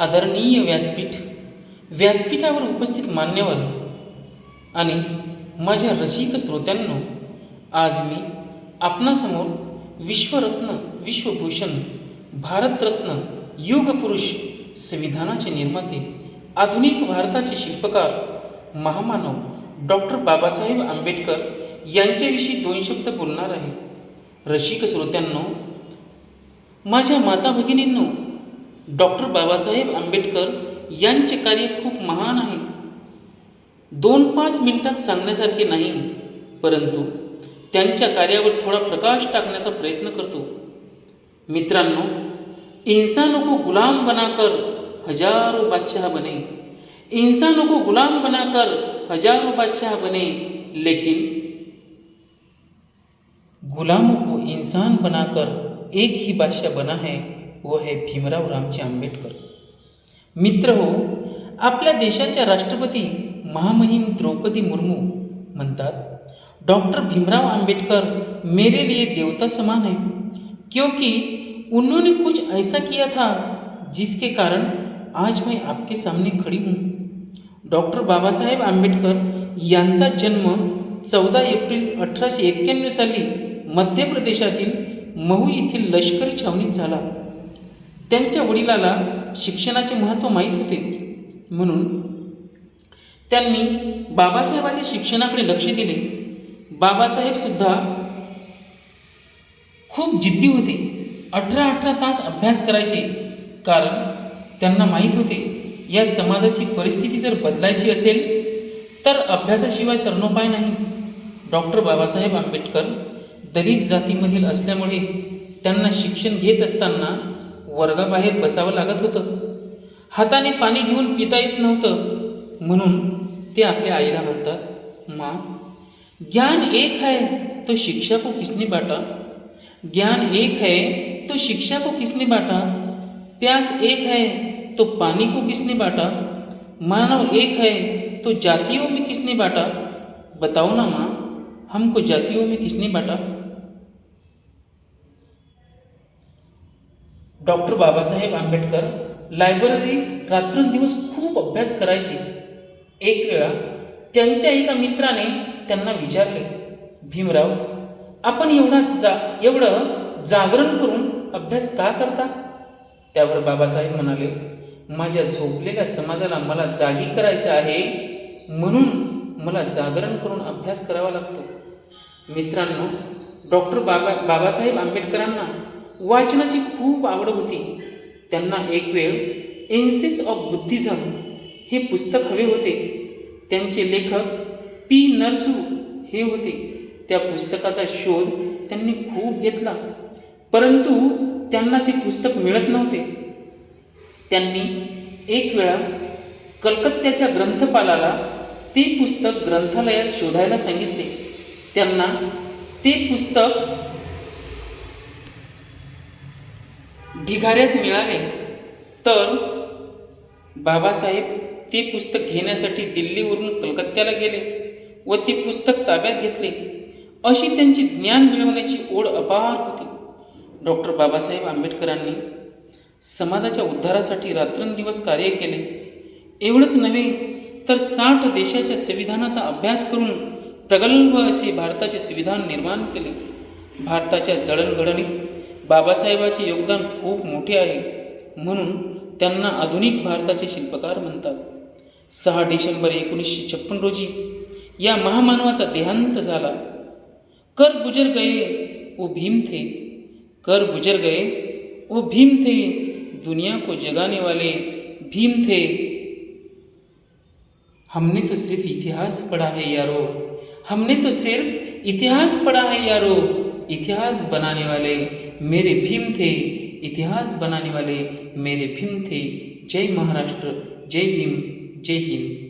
आदरणीय व्यासपीठ. व्यासपीठावर उपस्थित मान्यवर आणि माझ्या रसिक श्रोत्यांनो आज मी आपणासमोर विश्वरत्न विश्वभूषण भारतरत्न युगपुरुष संविधानाचे निर्माते आधुनिक भारताचे शिल्पकार महामानव डॉक्टर बाबासाहेब आंबेडकर यांच्याविषयी दोन शब्द बोलणार आहे. रसिक श्रोत्यांनो माझ्या माता भगिनींनो डॉक्टर बाबासाहेब आंबेडकर यांचे कार्य खूप महान आहे. दोन पाच मिनिटात सांगण्यासारखे नाही, परंतु त्यांच्या कार्यावर थोडा प्रकाश टाकण्याचा प्रयत्न करतो. मित्रांनो, इंसानों को गुलाम बनाकर हज़ारों बादशाह बने. इंसानों को गुलाम बनाकर हज़ारों बादशाह बने. लेकिन गुलामों को इंसान बनाकर एक ही बादशाह बना है व है भीमराव रामजी आंबेडकर. मित्र हो आपल्या देशाच्या राष्ट्रपती महामहिम द्रौपदी मुर्मू म्हणतात डॉक्टर भीमराव आंबेडकर मेरे लिए देवता समान है. क्योंकि उन्होंने कुछ ऐसा किया था जिसके कारण आज मैं आपके सामने खड़ी हूँ। डॉक्टर बाबासाहेब आंबेडकर यांचा जन्म चौदा एप्रिल अठराशे एक्क्याण्णव साली मध्य प्रदेशातील महू येथील लष्करी छावणीत झाला. त्यांच्या वडिलाला शिक्षणाचे महत्त्व माहीत होते. म्हणून त्यांनी बाबासाहेबाच्या शिक्षणाकडे लक्ष दिले. बाबासाहेबसुद्धा खूप जिद्दी होते. अठरा अठरा तास अभ्यास करायचे. कारण त्यांना माहीत होते या समाजाची परिस्थिती जर बदलायची असेल तर अभ्यासाशिवाय तरणोपाय नाही. डॉक्टर बाबासाहेब आंबेडकर दलित जातीमधील असल्यामुळे त्यांना शिक्षण घेत असताना वर्गाबाहेर बसावं लागत होतं. हाताने पाणी घेऊन पिता येत नव्हतं. म्हणून ते आपल्या आईला म्हणतात, माँ, ज्ञान एक है तो शिक्षा को किसने बाटा? ज्ञान एक है तो शिक्षा को किसने बाटा? प्यास एक है तो पानी को किसने बाटा? मानव एक है तो जातियों में किसने बाटा? बताओ ना, माँ, हमको जातियों में किसने बांटा? डॉक्टर बाबासाहेब आंबेडकर लायब्ररीत रात्रंदिवस खूप अभ्यास करायचे. एक वेळा त्यांच्या एका मित्राने त्यांना विचारले भीमराव आपण एवढा जा एवढं जागरण करून अभ्यास का करता? त्यावर बाबासाहेब म्हणाले माझ्या झोपलेल्या समाजाला मला जागी करायचं आहे म्हणून मला जागरण करून अभ्यास करावा लागतो. मित्रांनो डॉक्टर बाबा बाबासाहेब आंबेडकरांना वाचनाची खूप आवड होती. त्यांना एक वेळ एन्सेस ऑफ बुद्धिझम हे पुस्तक हवे होते. त्यांचे लेखक पी नरसू हे होते. त्या पुस्तकाचा शोध त्यांनी खूप घेतला. परंतु त्यांना ते पुस्तक मिळत नव्हते. त्यांनी एक वेळा कलकत्त्याच्या ग्रंथपालाला ते पुस्तक ग्रंथालयात शोधायला सांगितले. त्यांना ते पुस्तक ढिगाऱ्यात मिळाले तर बाबासाहेब ते पुस्तक घेण्यासाठी दिल्लीवरून कलकत्त्याला गेले व ते पुस्तक ताब्यात घेतले. अशी त्यांची ज्ञान मिळवण्याची ओढ अपार होती. डॉक्टर बाबासाहेब आंबेडकरांनी समाजाच्या उद्धारासाठी रात्रंदिवस कार्य केले. एवढंच नव्हे तर साठ देशाच्या संविधानाचा अभ्यास करून प्रगल्भ असे भारताचे संविधान निर्माण केले. भारताच्या जडणघडणीत बाबासाहेबाचे योगदान खूप मोठे आहे. म्हणून त्यांना आधुनिक भारताचे शिल्पकार म्हणतात. सहा डिसेंबर एकोणीसशे छप्पन रोजी या महामानवाचा देहांत झाला. कर गुजर गए वो भीम थे. कर गुजर गए वो भीम थे. दुनिया को जगाने वाले भीम थे. हमने तो सिर्फ इतिहास पढ़ा है यारो. हमने तो सिर्फ इतिहास पढ़ा है यारो. इतिहास बनाने वाले मेरे भीम थे इतिहास बनाने वाले मेरे भीम थे। जय महाराष्ट्र जय भीम जय हिंद।